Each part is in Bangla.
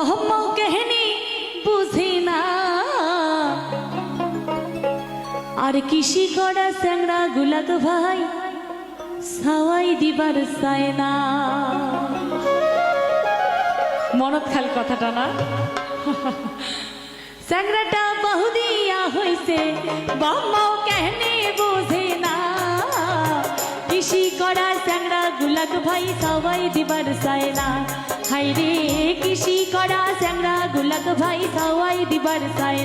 বহম কেহনি বুঝি না। আর কৃষি করা স্যাংরা গুলাক ভাই, সাওয়াই দিবার চায় না। মনত খাল কথাটা না? স্যাংরাটা বহুদিয়া হইছে বহমাও কেহনি কৃষি করা স্যাংরা গুলাক ভাই সবাই দিবার চায় না হাইরে কৃষি করা স্যাংরা গুলাক ভাই সবাই দিবার চায়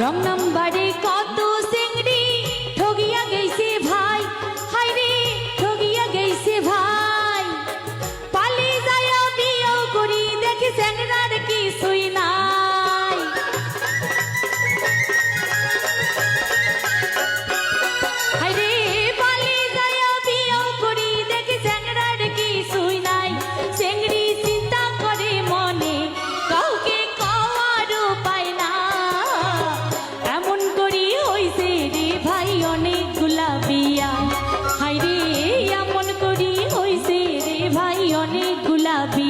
রং নাম্বারে কত অনেক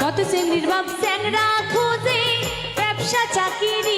কত শ্রেণির বাপ স্যাংরা খোঁজে ব্যবসা চাকিরি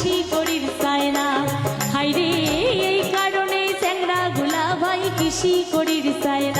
বেশি করির সায়না হাইরে এই কারণে চ্যাংরা গুলা ভাই কৃষি করির সায়না